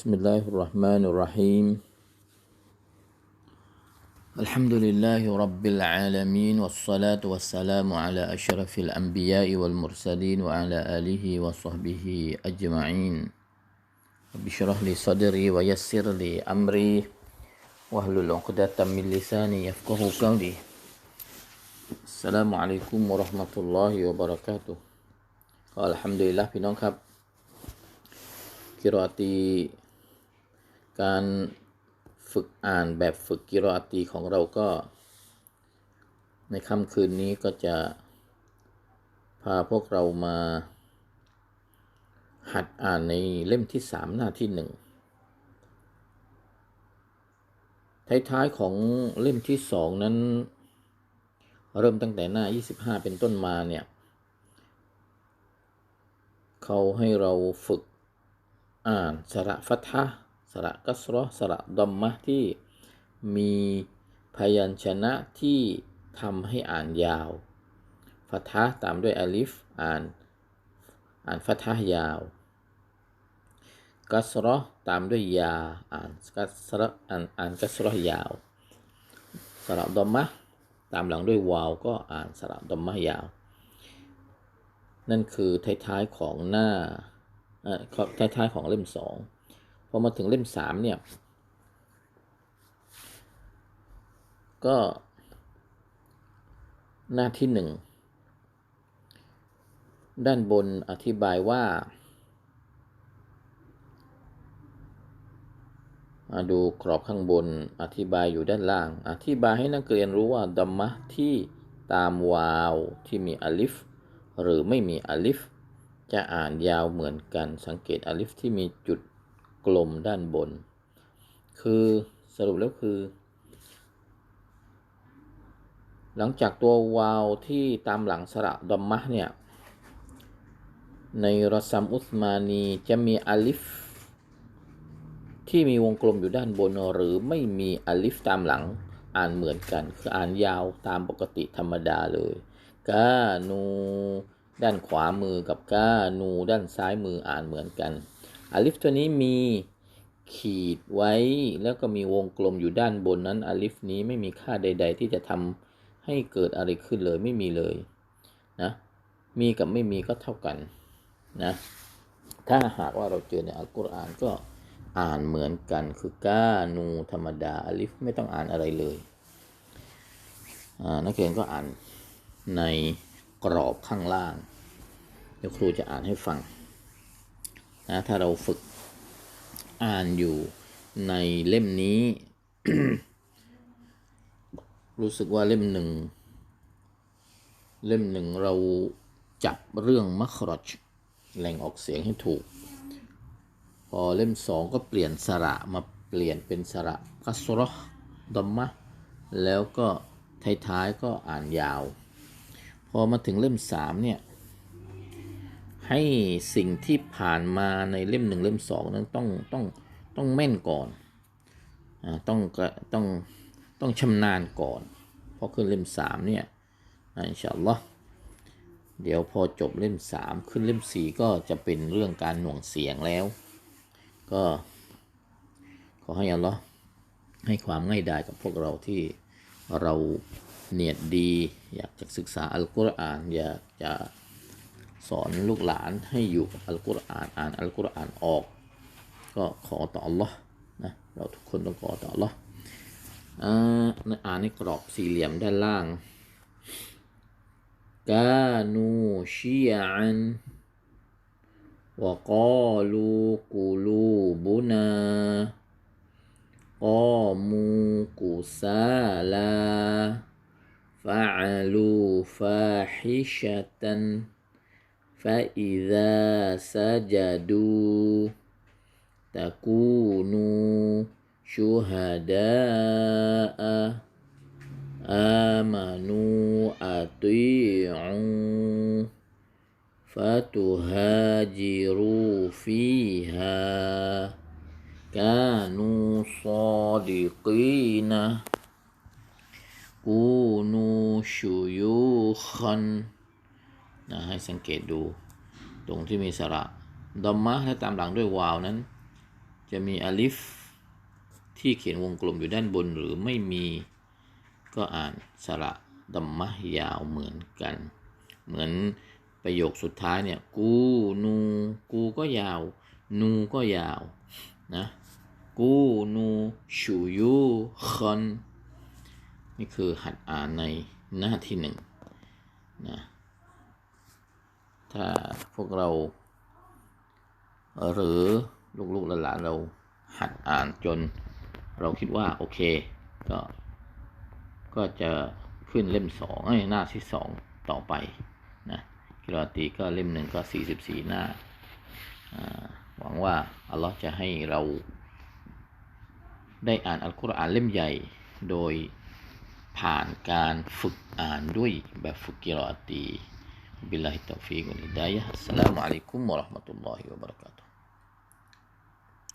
بسم الله الرحمن الرحيم الحمد لله رب العالمين والصلاة والسلام على أشرف الأنبياء والمرسلين وعلى آله وصحبه أجمعين رب اشرح لي صدري ويسر لي أمري واحلل عقدة من لساني يفقه قولي السلام عليكم ورحمة الله وبركاته ก็อัลฮัมดุลิลละพี่น้องครับ กิรออาตี การฝึกอ่านแบบฝึกกิรออาตีของเราก็ ในค่ำคืนนี้ก็จะพาพวกเรามา หัดอ่านในเล่มที่สามหน้าที่หนึ่งท้ายๆของเล่มที่สองนั้น เริ่มตั้งแต่หน้า 25 เป็นต้นมาเนี่ยเขาให้เราฝึกอ่านสระฟัทะ สระกัสรอสระดอมมะที่มีพยัญชนะที่ทำให้อ่านยาวฟัทะตามด้วยอลิฟอ่านอ่านฟัทะยาว กัสรอตามด้วยยาอ่านกัสรอ่านอ่านกัสรอยาวสระดอมมะตามหลังด้วยวาวก็อ่านสระดอมมะยาว นั่นคือท้ายๆของหน้าท้ายๆของเล่มสอง อมาถึงเล่มสามเนี่ย ก็หน้าที่หนึ่งด้านบนอธิบายว่ามาดูกรอบข้างบนอธิบายอยู่ด้านล่าง อธิบายให้นักเรียนรู้ว่าดัมมะที่ตามวาวที่มีอลิฟ หรือไม่มีอลิฟ จะอ่านยาวเหมือนกันสังเกตอลิฟที่มีจุด กลมด้านบน คือสรุปแล้วคือ หลังจากตัววาวที่ตามหลังสระดอมมะเนี่ย ในรซัมอุสมานีจะมีอลิฟ ที่มีวงกลมอยู่ด้านบนหรือไม่มีอลิฟตามหลังอ่านเหมือนกัน คืออ่านยาวตามปกติธรรมดาเลยกานู ด้านขวามือกับกานู ด้านซ้ายมืออ่านเหมือนกัน อลิฟตัวนี้มีขีดไว้แล้วก็มีวงกลมอยู่ด้านบนนั้นอลิฟนี้ไม่มีค่าใด ๆ ที่จะทำให้เกิดอะไรขึ้นเลยไม่มีเลยนะมีกับไม่มีก็เท่ากันนะถ้าหากว่าเราเจอในอัลกุรอานก็อ่านเหมือนกันคือก้านูธรรมดาอลิฟไม่ต้องอ่านอะไรเลยนักเรียนก็อ่านในกรอบข้างล่าง เดี๋ยวครูจะอ่านให้ฟัง นะถ้าเราฝึกอ่านอยู่ในเล่มนี้ รู้สึกว่าเล่มหนึ่ง เล่มหนึ่งเราจับเรื่องมัครอชแหล่งออกเสียงให้ถูก พอเล่มสองก็เปลี่ยนสระมาเปลี่ยนเป็นสระกัสรอดมมะแล้วก็ท้ายๆก็อ่านยาว พอมาถึงเล่มสามเนี่ย ให้สิ่งที่ผ่านมาในเล่มหนึ่งเล่มสองนั้นต้องต้องต้องแม่นก่อนอ่าต้องต้องต้องชำนาญก่อนพอขึ้นเล่มสามเนี่ยอินชาอัลลอฮ์เดี๋ยวพอจบเล่มสามขึ้นเล่มสี่ก็จะเป็นเรื่องการหน่วงเสียงแล้ว ก็ขอให้อัลลอฮ์ให้ความง่ายดายกับพวกเราที่เราเนียดดี อยากจะศึกษาอัลกุรอานอยากจะ สอนลูกหลานให้อยู่กับอัลกุรอานอ่านอัลกุรอานออก ก็ขอต่อ Allah นะเราทุกคนต้องขอต่อ Allah อ่านในกรอบสี่เหลี่ยมด้านล่างกานูชีอันวกาลูกูลูบุนากามูกุซาลาฟะลูฟาฮิชะตัน فإذا سجدوا تكونوا شهداء آمنوا أطيعوا فتهاجروا فيها كانوا صادقين كونوا شيوخا นะให้สังเกตดูตรงที่มีสระดอมมะและตามหลังด้วยวาวนั้น จะมีอลิฟที่เขียนวงกลมอยู่ด้านบนหรือไม่มีก็อ่านสระดัมมะยาวเหมือนกัน เหมือนประโยคสุดท้ายเนี่ยกูนูกูก็ยาว นูก็ยาวนะกูนูชูยูคอนนี่คือหัดอ่านในหน้าที่หนึ่งนะ ถ้าพวกเรา หรือลูกๆหลานๆเราหัดอ่านจนเราคิดว่าโอเค ก็ก็จะขึ้นเล่มสองหน้าที่สองต่อไปนะกิรตีก็เล่มหนึ่งก็สี่สิบสี่หน้า หวังว่า อัลลอฮ์จะให้เราได้อ่านอัลกุรอานเล่มใหญ่ โดยผ่านการฝึกอ่านด้วยแบบฝึกกิรอตี บิลลาฮิตตอ